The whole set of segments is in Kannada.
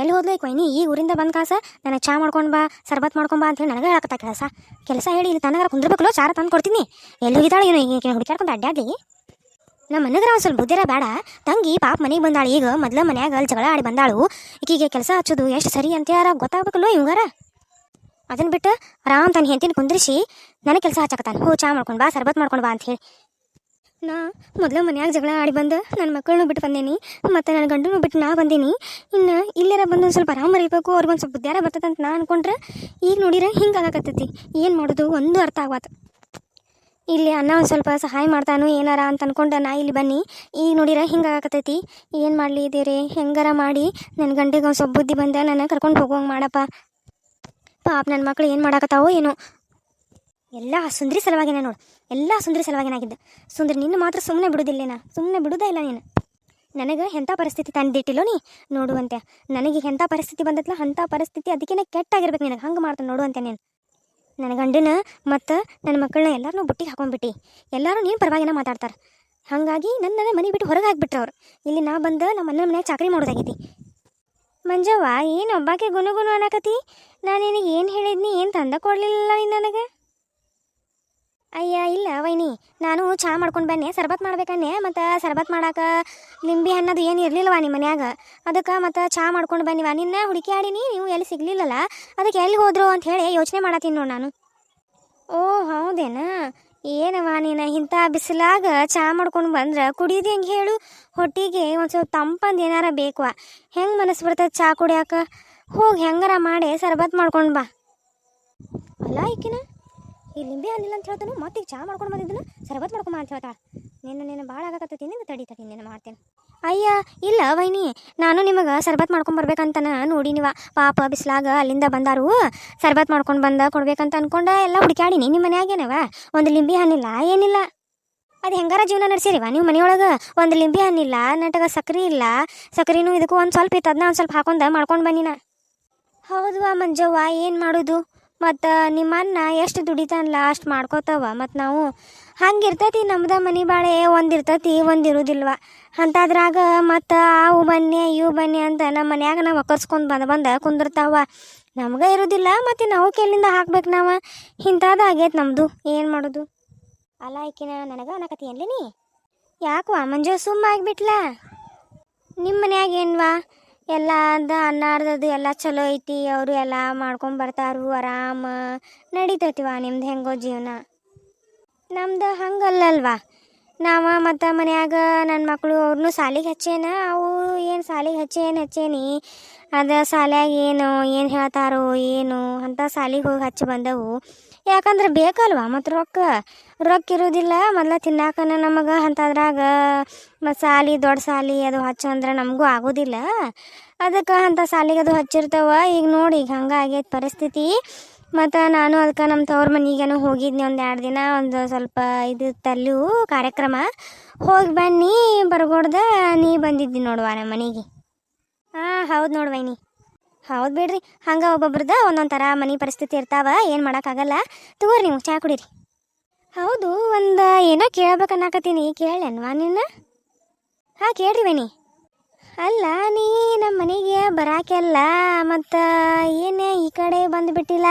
ಎಲ್ಲಿ ಹೋದ್ಲು ಕೊಯ್ನಿ? ಈ ಊರಿಂದ ಬಂದ ಕಾಸ? ನನಗೆ ಚಾ ಮಾಡ್ಕೊಂಡು ಬಾ, ಸರ್ಬತ್ ಮಾಡ್ಕೊಂಡು ಬಾ ಅಂತ ಹೇಳಿ ನನಗೆ ಹೇಳಕತ್ತ ಕೆಲಸ. ಕೆಲಸ ಹೇಳಿ, ಇಲ್ಲಿ ತನಗಾರ ಕುಂದ್ರಬೇಕಲ್ಲ, ಚಾರ ತಂದು ಕೊಡ್ತೀನಿ. ಎಲ್ಲಿ ಹೋಗಿದ್ದಾಳೆ ಏನು? ಈಗ ಹುಡುಕ್ಯಾಡ್ಕೊಂಡು ಅಡ್ಡಾಡ್ಲಿ ನಮ್ಮ ಮನೆಗ್ರ ಒಂದು ಸ್ವಲ್ಪ ಬುದ್ಧಿರ ಬೇಡ. ತಂಗಿ, ಪಾಪ ಮನೆಗೆ ಬಂದಾಳು. ಈಗ ಮೊದಲ ಮನ್ಯಾಗ ಅಲ್ಲಿ ಜಗಳ ಆಡಿ ಬಂದಾಳು. ಈಕಿಗೆ ಕೆಲಸ ಹಚ್ಚೋದು ಎಷ್ಟು ಸರಿ ಅಂತ ಯಾರ ಗೊತ್ತಾಗಬೇಕಲ್ಲೋ ಇವಂಗಾರ? ಅದನ್ನ ಬಿಟ್ಟು ಆರಾಮ್ ತನ್ನ ಹೆಂತಿನ ಕುಂದ್ರಿಸಿ, ನನಗೆ ಕೆಲಸ ಹಚ್ಚಕತ್ತಾನೆ. ಹೋ, ಚಾ ಮಾಡ್ಕೊಂಡು ಬಾ, ಸರ್ಬತ್ ಮಾಡ್ಕೊಂಡು ಬಾ ಅಂತ ಹೇಳಿ ನಾ ಮೊದಲು ಮನ್ಯಾಗ ಜಗಳ ಆಡಿ ಬಂದು ನನ್ನ ಮಕ್ಕಳನ್ನು ಬಿಟ್ಟು ಬಂದೇನಿ, ಮತ್ತು ನನ್ನ ಗಂಡನೂ ಬಿಟ್ಟು ನಾ ಬಂದೀನಿ. ಇನ್ನು ಇಲ್ಲಾರ ಬಂದು ಒಂದು ಸ್ವಲ್ಪ ಆರಾಮ ಇರಬೇಕು ಅವ್ರಿಗೊಂದು ಸ್ವಲ್ಪ ಬುದ್ಧಿಯಾರ ಬರ್ತದೆ ಅಂತ ನಾ ಅನ್ಕೊಂಡ್ರೆ ಈಗ ನೋಡಿದ್ರೆ ಹಿಂಗೆ ಆಗಕತ್ತೈತಿ. ಏನು ಮಾಡೋದು ಒಂದು ಅರ್ಥ ಆಗ್ವಾತ. ಇಲ್ಲಿ ಅನ್ನ ಒಂದು ಸ್ವಲ್ಪ ಸಹಾಯ ಮಾಡ್ತಾನು, ಏನಾರ ಅಂತ ಅನ್ಕೊಂಡೆ ನಾ ಇಲ್ಲಿ ಬನ್ನಿ. ಈಗ ನೋಡಿರ ಹಿಂಗೆ ಆಗಕತ್ತೈತಿ. ಏನು ಮಾಡಲಿ ದೇವ್ರೆ, ಹೆಂಗಾರ ಮಾಡಿ ನನ್ನ ಗಂಡಿಗೆ ಒಂದು ಸ್ವಲ್ಪ ಬುದ್ಧಿ ಬಂದ ನಾನು ಕರ್ಕೊಂಡು ಹೋಗೋಂಗೆ ಮಾಡಪ್ಪ. ಪಾಪ ನನ್ನ ಮಕ್ಳು ಏನು ಮಾಡಾಕತ್ತಾವೋ ಏನೋ. ಎಲ್ಲ ಸುಂದರಿ ಸಲುವಾಗಿನ ನೋಡು. ಎಲ್ಲ ಸುಂದರಿ ಸಲುವಾಗಿನಾಗಿದ್ದ ಸುಂದರಿ, ನಿನ್ನ ಮಾತ್ರ ಸುಮ್ಮನೆ ನಾನು ಸುಮ್ಮನೆ ಬಿಡುದೇ ಇಲ್ಲ ನೀನು. ನನಗೆ ಎಂಥ ಪರಿಸ್ಥಿತಿ ತಂದಿಟ್ಟಿಲ್ಲೋ ನೀ? ನೋಡುವಂತೆ. ನನಗೆ ಎಂಥ ಪರಿಸ್ಥಿತಿ ಬಂದತ್ಲ ಅಂಥ ಪರಿಸ್ಥಿತಿ ಅದಕ್ಕೇನೆ ಕೆಟ್ಟಾಗಿರ್ಬೇಕು ನಿನಗೆ ಹಂಗೆ ಮಾಡ್ತಾನೆ ನೋಡುವಂತೆ ನೀನು. ನನ್ನ ಗಂಡನ ಮತ್ತು ನನ್ನ ಮಕ್ಕಳನ್ನ ಎಲ್ಲರನ್ನೂ ಬುಟ್ಟಿಗೆ ಹಾಕೊಂಡ್ಬಿಟ್ಟು. ಎಲ್ಲರೂ ನೀನು ಪರವಾಗಿನ ಮಾತಾಡ್ತಾರೆ. ಹಾಗಾಗಿ ನನ್ನ ಮನೆ ಬಿಟ್ಟು ಹೊರಗೆ ಹಾಕ್ಬಿಟ್ರು ಅವರು. ಇಲ್ಲಿ ನಾ ಬಂದು ನಮ್ಮ ಅಣ್ಣನ ಮನ್ಯಾಗ ಚಾಕರಿ ಮಾಡೋದಾಗೈತಿ. ಮಂಜವ್ವ, ಏನು ಒಬ್ಬಾಕೆ ಗುನು ಗುನು ಅನ್ನಕತಿ? ನಾನು ನಿನಗೆ ಏನು ಹೇಳಿದ್ನಿ, ಏನು ತಂದ ಕೊಡಲಿಲ್ಲ ನೀನು ನನಗೆ? ಅಯ್ಯ, ಇಲ್ಲ ವೈನಿ, ನಾನು ಚಹಾ ಮಾಡ್ಕೊಂಡು ಬನ್ನಿ, ಸರ್ಬತ್ ಮಾಡ್ಬೇಕನ್ನೆ, ಮತ್ತು ಸರ್ಬತ್ ಮಾಡಾಕ ನಿಂಬೆ ಹಣ್ಣದು ಏನು ಇರಲಿಲ್ಲವಾ ನಿಮ್ಮ ಮನ್ಯಾಗ? ಅದಕ್ಕೆ ಮತ್ತು ಚಹಾ ಮಾಡ್ಕೊಂಡು ಬನ್ನಿವ ನಿನ್ನ ಹುಡುಕಿ ಆಡಿನಿ, ನೀವು ಎಲ್ಲಿ ಸಿಗ್ಲಿಲ್ಲಲ್ಲ, ಅದಕ್ಕೆ ಎಲ್ಲಿ ಹೋದ್ರು ಅಂತ ಹೇಳಿ ಯೋಚನೆ ಮಾಡತ್ತೀನಿ ನೋಡಿ ನಾನು. ಓ, ಹೌದೇನಾ? ಏನವಾ ನೀನು, ಇಂಥ ಬಿಸಿಲಾಗ ಚಹಾ ಮಾಡ್ಕೊಂಡು ಬಂದ್ರೆ ಕುಡಿಯೋದು ಹೆಂಗೆ ಹೇಳು? ಹೊಟ್ಟಿಗೆ ಒಂದು ಸ್ವಲ್ಪ ತಂಪಂದು ಏನಾರ ಬೇಕವ? ಹೆಂಗೆ ಮನಸ್ಸು ಬರ್ತದೆ ಚಹಾ ಕುಡಿಯಾಕ? ಹೋಗಿ ಹೆಂಗಾರ ಮಾಡಿ ಸರ್ಬತ್ ಮಾಡ್ಕೊಂಡು ಬಾ. ಅಲ್ಲ ಈಕಿನ? ಈ ಲಿಂಬೆ ಹಣ್ಣಿಲ್ಲ ಅಂತ ಹೇಳ್ತಾನೆ, ಮತ್ತೆ ಈಗ ಚಹಾ ಮಾಡ್ಕೊಂಡು ಬಂದಿದ್ದನು ಸರ್ಬತ್ ಮಾಡ್ಕೊಂಬ ಅಂತ ಹೇಳ್ತಾಳೆ. ನಿನ್ನ ನಿನ್ನ ಭಾಳ ಆಗಕತ್ತೀನಿ ನಿನ್ನ ತಡಿ ತಡಿ, ನಿನ್ನ ಮಾಡ್ತೇನೆ. ಅಯ್ಯ, ಇಲ್ಲ ವೈನಿ, ನಾನು ನಿಮಗೆ ಸರ್ಬತ್ ಮಾಡ್ಕೊಂಡು ಬರ್ಬೇಕಂತನ ನೋಡಿ ನೀವ. ಪಾಪ ಬಿಸ್ಲಾಗ ಅಲ್ಲಿಂದ ಬಂದಾರು. ಸರ್ಬತ್ ಮಾಡ್ಕೊಂಡು ಬಂದ ಕೊಡ್ಬೇಕಂತ ಅನ್ಕೊಂಡ ಎಲ್ಲ ಹುಡುಕ್ಯಾಡಿನಿ. ನಿಮ್ಮ ಮನ್ಯಾಗೇನವ? ಒಂದು ಲಿಂಬೆ ಹಣ್ಣಿಲ್ಲ, ಏನಿಲ್ಲ? ಅದು ಹೆಂಗಾರ ಜೀವನ ನಡೆಸಿರಿವ? ನೀವು ಮನೆಯೊಳಗೆ ಒಂದು ಲಿಂಬೆ ಹಣ್ಣಿಲ್ಲ ನಟಗ ಸಕ್ರೆ ಇಲ್ಲ. ಸಕ್ರೆನೂ ಇದಕ್ಕೂ ಒಂದು ಸ್ವಲ್ಪ ಇತ್ತು ಅದನ್ನ ಒಂದು ಸ್ವಲ್ಪ ಹಾಕೊಂಡ ಮಾಡ್ಕೊಂಡು ಬನ್ನಿನ. ಹೌದವಾ ಮಂಜವ್ವ, ಏನು ಮಾಡೋದು? ಮತ್ತು ನಿಮ್ಮ ಅನ್ನ ಎಷ್ಟು ದುಡಿತಾನಲ್ಲ ಅಷ್ಟು ಮಾಡ್ಕೋತಾವ. ಮತ್ತು ನಾವು ಹಂಗೆ ಇರ್ತೈತಿ ನಮ್ದು ಮನೆ ಬಾಳೆ ಒಂದು ಇರ್ತೈತಿ ಒಂದು ಇರುವುದಿಲ್ವ ಅಂಥದ್ರಾಗ ಮತ್ತು ಅವು ಬನ್ನಿ, ಇವು ಬನ್ನಿ ಅಂತ ನಮ್ಮ ಮನ್ಯಾಗ ನಾವು ಒಕ್ಕರ್ಸ್ಕೊಂಡು ಬಂದು ಬಂದು ಕುಂದಿರ್ತಾವ. ನಮ್ಗೆ ಇರೋದಿಲ್ಲ ಮತ್ತು ನಾವು ಕೆಲ್ಲಿಂದ ಹಾಕ್ಬೇಕು ನಾವು. ಇಂಥದ್ದು ಆಗೈತೆ ನಮ್ಮದು ಏನು ಮಾಡೋದು? ಅಲ್ಲ ಈಕಿನ ನನಗೆ ಅನ್ನಕತ್ತಿ ಎಲ್ಲಿ ನೀ? ಯಾಕವಾ ಮಂಜು ಸುಮ್ಮ ಆಗಿಬಿಟ್ಲಾ ನಿಮ್ಮ ಮನ್ಯಾಗ ಏನ್ವಾ? ಎಲ್ಲ ಅಂದ ಅನ್ನಾರ್ದದು ಎಲ್ಲ ಚಲೋ ಐತಿ, ಅವರು ಎಲ್ಲ ಮಾಡ್ಕೊಂಡು ಬರ್ತಾರು, ಆರಾಮ ನಡೀತೈತಿವ ನಿಮ್ದು ಹೆಂಗೋ ಜೀವನ. ನಮ್ದು ಹಂಗಲ್ಲಲ್ವಾ, ನಾವ ಮತ್ತು ಮನ್ಯಾಗ ನನ್ನ ಮಕ್ಕಳು ಅವ್ರನ್ನೂ ಸಾಲಿಗೆ ಹಚ್ಚೇನ, ಅವು ಏನು ಸಾಲಿಗೆ ಹಚ್ಚೇನು ಹಚ್ಚೇನಿ, ಅದ ಸಾಲ್ಯಾಗ ಏನು ಏನು ಹೇಳ್ತಾರೋ, ಏನು ಅಂತ ಸಾಲಿಗೆ ಹೋಗಿ ಹಚ್ಚಿ ಬಂದವು. ಯಾಕಂದ್ರೆ ಬೇಕಲ್ವಾ ಮತ್ತು ರೊಕ್ಕ? ರೊಕ್ಕ ಇರೋದಿಲ್ಲ, ಮೊದ್ಲ ತಿನ್ನಾಕನ ನಮಗೆ ಅಂಥದ್ರಾಗ ಮತ್ತು ಸಾಲಿ, ದೊಡ್ಡ ಸಾಲಿ ಅದು ಹಚ್ಚು ಅಂದ್ರೆ ನಮಗೂ ಆಗೋದಿಲ್ಲ. ಅದಕ್ಕೆ ಅಂಥ ಸಾಲಿಗೆ ಅದು ಹಚ್ಚಿರ್ತಾವ. ಈಗ ನೋಡಿ, ಈಗ ಹಂಗೆ ಆಗೈತೆ ಪರಿಸ್ಥಿತಿ. ಮತ್ತು ನಾನು ಅದಕ್ಕೆ ನಮ್ಮ ತವ್ರ ಮನೆಗೇನು ಹೋಗಿದ್ನಿ ಒಂದು ಎರಡು ದಿನ, ಒಂದು ಸ್ವಲ್ಪ ಇದು ತಲ್ಲು ಕಾರ್ಯಕ್ರಮ. ಹೋಗಿ ಬನ್ನಿ, ಬರ್ಗೊಡ್ದ, ನೀ ಬಂದಿದ್ದಿ ನೋಡುವ ನಮ್ಮ ಮನೆಗೆ. ಹಾಂ, ಹೌದು ನೋಡ್ವೈನಿ ಹೌದು ಬಿಡ್ರಿ. ಹಂಗೆ ಒಬ್ಬೊಬ್ರದ ಒಂದೊಂದು ಥರ ಮನೆ ಪರಿಸ್ಥಿತಿ ಇರ್ತಾವ, ಏನು ಮಾಡೋಕ್ಕಾಗಲ್ಲ. ತಗೋರಿ ನೀವು ಚಹಾ ಕುಡೀರಿ. ಹೌದು, ಒಂದು ಏನೋ ಕೇಳ್ಬೇಕನ್ನಾಕತ್ತೀನಿ ಕೇಳೇನ್ವಾ ನಿನ್ನ? ಹಾಂ, ಕೇಳ್ರಿ ವೇಣಿ ಅಲ್ಲ, ನೀ ನಮ್ಮ ಮನೆಗೆ ಬರಾಕೆಲ್ಲ, ಮತ್ತು ಏನೇ ಈ ಕಡೆ ಬಂದುಬಿಟ್ಟಿಲ್ಲ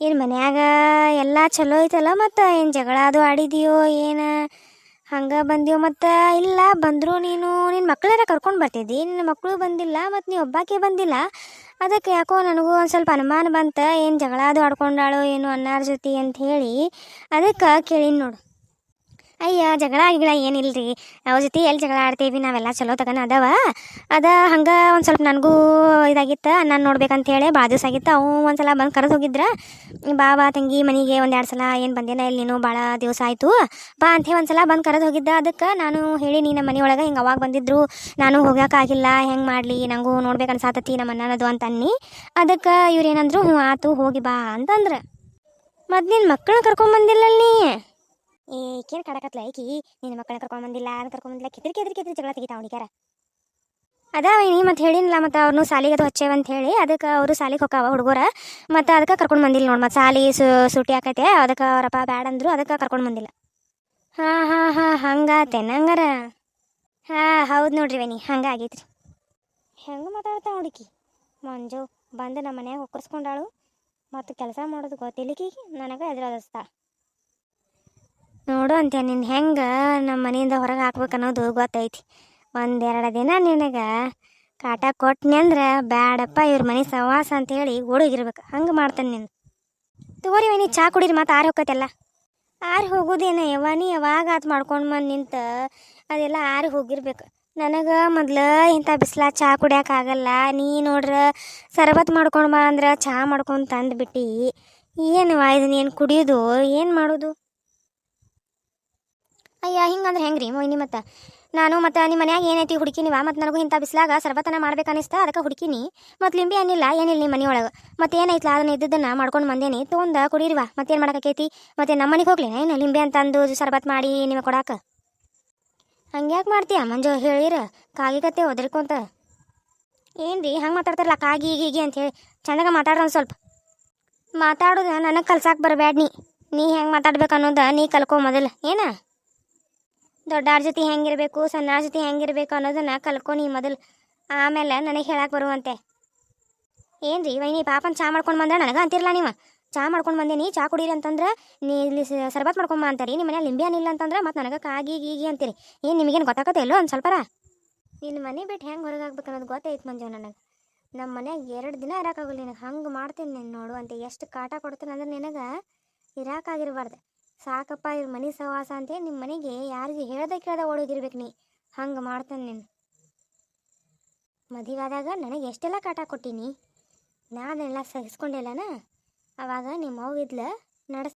ಏನು ಮನ್ಯಾಗ ಎಲ್ಲ ಚಲೋ ಐತಲ್ಲ ಮತ್ತು, ಏನು ಜಗಳ ಅದು ಆಡಿದೆಯೋ, ಏನು? ಹಂಗೆ ಬಂದೀವಿ ಮತ್ತು ಇಲ್ಲ, ಬಂದ್ರು ನೀನು ನಿನ್ನ ಮಕ್ಕಳಾರ ಕರ್ಕೊಂಡು ಬರ್ತಿದ್ದಿ ನಿನ್ನ ಮಕ್ಕಳು ಬಂದಿಲ್ಲ ಮತ್ತು ನೀ ಒಬ್ಬಾಕೆ ಬಂದಿಲ್ಲ. ಅದಕ್ಕೆ ಯಾಕೋ ನನಗೂ ಒಂದು ಸ್ವಲ್ಪ ಅನುಮಾನ ಬಂತ, ಏನು ಜಗಳ ಅದು ಆಡ್ಕೊಂಡಾಳೋ ಏನು ಅನ್ನಾರ ಜೊತೆ ಅಂತ ಹೇಳಿ ಅದಕ್ಕೆ ಕೇಳೀನಿ ನೋಡು. ಅಯ್ಯ, ಜಗಳ ಗಿಗಳ ಏನಿಲ್ರಿ? ಅವ್ರ ಜೊತೆ ಎಲ್ಲಿ ಜಗಳ ಆಡ್ತೀವಿ? ನಾವೆಲ್ಲ ಚಲೋ ತಗನ ಅದಾವ. ಅದ ಹಂಗೆ ಒಂದು ಸ್ವಲ್ಪ ನನಗೂ ಇದಾಗಿತ್ತು. ನಾನು ನೋಡ್ಬೇಕಂತ ಹೇಳಿ ಭಾಳ ದಿವಸ ಆಗಿತ್ತು. ಅವು ಒಂದು ಸಲ ಬಂದು ಕರೆದು ಹೋಗಿದ್ರ. ಬಾ ತಂಗಿ, ಮನೆಗೆ ಒಂದು ಎರಡು ಸಲ ಏನು ಬಂದೇನ ಇಲ್ಲಿ ನೀನು? ಭಾಳ ದಿವಸ ಆಯಿತು. ಬಾ ಅಂತ ಒಂದು ಸಲ ಬಂದು ಕರೆದು ಹೋಗಿದ್ದ. ಅದಕ್ಕೆ ನಾನು ಹೇಳಿ, ನೀ ನಮ್ಮ ಮನೆಯೊಳಗೆ ಹಿಂಗೆ ಅವಾಗ ಬಂದಿದ್ರು. ನಾನು ಹೋಗೋಕ್ಕಾಗಿಲ್ಲ ಹೆಂಗೆ ಮಾಡಲಿ? ನನಗೂ ನೋಡ್ಬೇಕು ಅನ್ಸಾತತಿ ನಮ್ಮ ಅಣ್ಣನದು ಅಂತ ಅನ್ನಿ. ಅದಕ್ಕೆ ಇವ್ರು ಏನಂದ್ರು ಹ್ಞೂ ಆತು, ಹೋಗಿ ಬಾ ಅಂತಂದ್ರೆ. ಮತ್ತು ನಿನ್ನ ಮಕ್ಕಳನ್ನ ಕರ್ಕೊಂಬಂದಿಲ್ಲ ನೀ? ಏ ಕಡಕತ್ಲ ಐಕಿ ನಿನ್ನ ಮಕ್ಕಳನ್ನ ಕರ್ಕೊಂಡ್ ಬಂದಿಲ್ಲ, ಅದನ್ನ ಕರ್ಕೊಂಡ್ ಬಂದಿಲ್ಲ. ಕೆದ್ರಿ ಕೆದ್ರಿ ಕೆದ್ರಿ ಜಗಳ ತೆಗಿತಾ ಹುಡುಗ್ಯಾರ ಅದಾವೇನಿ ಮತ್ತೆ ಹೇಳಿನಲ್ಲ, ಮತ್ತು ಅವ್ರನ್ನೂ ಸಾಲಿಗೆ ಅದು ಹಚ್ಚೇವ ಅಂತ ಹೇಳಿ, ಅದಕ್ಕೆ ಅವರು ಸಾಲಿಗೆ ಹೋಗಾವ ಹುಡುಗರ. ಮತ್ತು ಅದಕ್ಕೆ ಕರ್ಕೊಂಡು ಬಂದಿಲ್ಲ ನೋಡಿ, ಮತ್ತು ಸಾಲಿ ಸು ಸೂಟಿ ಆಕೈತೆ, ಅದಕ್ಕೆ ಅವರಪ್ಪ ಬ್ಯಾಡ ಅಂದ್ರು, ಅದಕ್ಕೆ ಕರ್ಕೊಂಡು ಬಂದಿಲ್ಲ. ಹಾಂ ಹಾಂ ಹಾಂ ಹಂಗಾತೇನ ಹಂಗಾರ ಹಾಂ, ಹೌದು ನೋಡ್ರಿ ವೇನಿ, ಹಂಗೆ ಆಗೈತ್ರಿ. ಹೆಂಗೆ ಮಾತಾಡ್ತಾ ಹುಡುಕಿ ಮಂಜು ಬಂದು ನಮ್ಮ ಮನ್ಯಾಗ ಒಕ್ಕರ್ಸ್ಕೊಂಡಾಳು, ಮತ್ತು ಕೆಲಸ ಮಾಡೋದು ಗೊತ್ತಿಲ್ಲಕಿ ನನಗೆ ಎದುರದಿಸ್ತಾ. ನೋಡು ಅಂತ ನೀನು ಹೆಂಗೆ ನಮ್ಮ ಮನೆಯಿಂದ ಹೊರಗೆ ಹಾಕ್ಬೇಕು ಅನ್ನೋದು ಗೊತ್ತೈತಿ. ಒಂದೆರಡು ದಿನ ನಿನಗೆ ಕಾಟ ಕೊಟ್ಟನಿ ಅಂದ್ರೆ ಬ್ಯಾಡಪ್ಪ, ಇವ್ರ ಮನೆ ಸವಾಸ ಅಂತೇಳಿ ಓಡೋಗಿರ್ಬೇಕು. ಹಂಗೆ ಮಾಡ್ತಾನೆ ನೀನು. ತಗೋರಿ ಮನಿ ಚಾ ಕುಡೀರಿ ಮತ್ತೆ ಆರಿ ಹೋಗತ್ತಲ್ಲ ಆರಿ ಹೋಗೋದೇನ ನೀ ಯಾವಾಗ ಆತು ಮಾಡ್ಕೊಂಡು ಬಂದು ನಿಂತ ಅದೆಲ್ಲ ಆರಿ ಹೋಗಿರ್ಬೇಕು. ನನಗೆ ಮೊದ್ಲು ಇಂಥ ಬಿಸಿಲ ಚಾ ಕುಡಿಯೋಕ್ಕಾಗಲ್ಲ ನೀ ನೋಡ್ರ ಸರ್ಬತ್ ಮಾಡ್ಕೊಂಡು ಬಾ ಅಂದ್ರೆ ಚಾ ಮಾಡ್ಕೊಂಡು ತಂದುಬಿಟ್ಟು. ಏನು ಇದನ್ನ ಏನು ಕುಡಿಯೋದು ಏನು ಮಾಡೋದು? ಅಯ್ಯ, ಹಿಂಗಂದ್ರೆ ಹೆಂಗ್ರಿ? ಮೊಯ್ನಿ ಮತ್ತೆ. ನಾನು ಮತ್ತು ನಿಮ್ಮ ಮನ್ಯಾಗ ಏನೈತಿ ಹುಡುಕಿನಿವ ಮತ್ತು ನನಗೂ ಇಂಥ ಬಿಸಿಲಾಗ ಸರ್ಬತನ ಮಾಡ್ಬೇಕು ಅನಿಸ್ತಾ ಅದಕ್ಕೆ ಹುಡುಕಿನಿ. ಮತ್ತು ಲಿಂಬಿ ಏನಿಲ್ಲ ಏನಿಲ್ಲ ನಿಮ್ಮ ಮನೆಯೊಳಗೆ. ಮತ್ತೆ ಏನೈತ್ಲ, ಅದನ್ನ ಇದ್ದದನ್ನ ಮಾಡ್ಕೊಂಡು ಬಂದೇನಿ ತೊಗೊಂಡ ಕುಡೀರಿವ ಮತ್ತೇನು ಮಾಡಕೈತಿ ಮತ್ತೆ ನಮ್ಮ ಮನೆಗೆ ಹೋಗ್ಲಿ ಏನು ಲಿಂಬೆ ಅಂತ ಅಂದು ಸರ್ಬತ್ ಮಾಡಿ ನಿಮಗೆ ಕೊಡಾಕ? ಹಂಗ್ಯಾಕೆ ಮಾಡ್ತೀಯ ಮಂಜು, ಹೇಳಿರ? ಕಾಗಿಗತ್ತೆ ಒದರ್ಕೊಂತ. ಏನ್ರಿ, ಹಂಗೆ ಮಾತಾಡ್ತಾರಲ್ಲ, ಕಾಗಿ, ಗೀಗಿ ಅಂತ ಹೇಳಿ. ಚಂದಾಗ ಮಾತಾಡ್ರ ಸ್ವಲ್ಪ. ಮಾತಾಡೋದು, ನನಗೆ ಕಲ್ಸಾಕೆ ಬರಬೇಡ ನೀ ನೀ ಹೆಂಗೆ ಮಾತಾಡ್ಬೇಕು ಅನ್ನೋದು ನೀ ಕಲ್ಕೊ ಮೊದಲು, ಏನ? ದೊಡ್ಡಾರ ಜೊತೆ ಹೆಂಗಿರಬೇಕು ಸಣ್ಣವ್ರ ಜೊತೆ ಹೆಂಗಿರ್ಬೇಕು ಅನ್ನೋದನ್ನ ಕಲ್ಕೊ ನೀ ಮೊದಲು ಆಮೇಲೆ ನನಗೆ ಹೇಳಕ್ಕೆ ಬರುವಂತೆ. ಏನ್ರಿ ನೀ ಪಾಪನ ಚಾ ಮಾಡ್ಕೊಂಡು ಬಂದ್ರೆ ನನಗೆ ಅಂತಿರಲ್ಲ ನೀವು? ಚಾ ಮಾಡ್ಕೊಂಡು ಬಂದೇನಿ ಚಾ ಕುಡೀರಿ ಅಂತಂದ್ರೆ ನೀ ಇಲ್ಲಿ ಸರ್ಬತ್ ಮಾಡ್ಕೊಂಬ ಅಂತಾರಿ ನಿಮ್ಮ ಮನೆಯಲ್ಲಿ ಲಿಂಬೆ ಹಣ್ಣಿಲ್ಲ ಅಂತಂದ್ರೆ ಮತ್ತೆ ನನಗೆ ಕಾಗಿ ಗೀಗಿ ಅಂತೀರಿ. ಏನು ನಿಮಗೇನು ಗೊತ್ತಾಗತ್ತೆ ಇಲ್ಲೋ ಒಂದು ಸ್ವಲ್ಪರ? ನಿನ್ನ ಮನೆ ಬಿಟ್ಟು ಹೆಂಗೆ ಹೊರಗೆ ಹಾಕ್ಬೇಕು ಅನ್ನೋದು ಗೊತ್ತೈತೆ ಮಂಜು ನನಗೆ. ನಮ್ಮ ಮನ್ಯಾಗ ಎರಡು ದಿನ ಇರೋಕ್ಕಾಗಲ್ಲ ನಿನಗೆ, ಹಂಗೆ ಮಾಡ್ತೀನಿ ನೀನು ನೋಡು ಅಂತ. ಎಷ್ಟು ಕಾಟ ಕೊಡ್ತೀನಿ ಅಂದ್ರೆ ನಿನಗೆ ಇರೋಕ್ಕಾಗಿರ್ಬಾರ್ದು ಸಾಕಪ್ಪ ಇವ್ರ ಮನೆ ಸಹವಾಸ ಅಂತ ನಿಮ್ಮ ಮನೆಗೆ ಯಾರಿಗೆ ಹೇಳ್ದೆ ಕೇಳ್ದೆ ಓಡೋಗಿರ್ಬೇಕು ನೀ. ಹಂಗೆ ಮಾಡ್ತಾನೆ ನೀನು. ಮದುವೆಯಾದಾಗ ನನಗೆ ಎಷ್ಟೆಲ್ಲ ಕಾಟ ಕೊಟ್ಟೀನಿ. ನಾನೆಲ್ಲ ಸಹಿಸ್ಕೊಂಡಿಲ್ಲನ ಅವಾಗ ನಿಮ್ಮ ಅವ್ವ ಇದ್ಲ ನಡ್ಸ್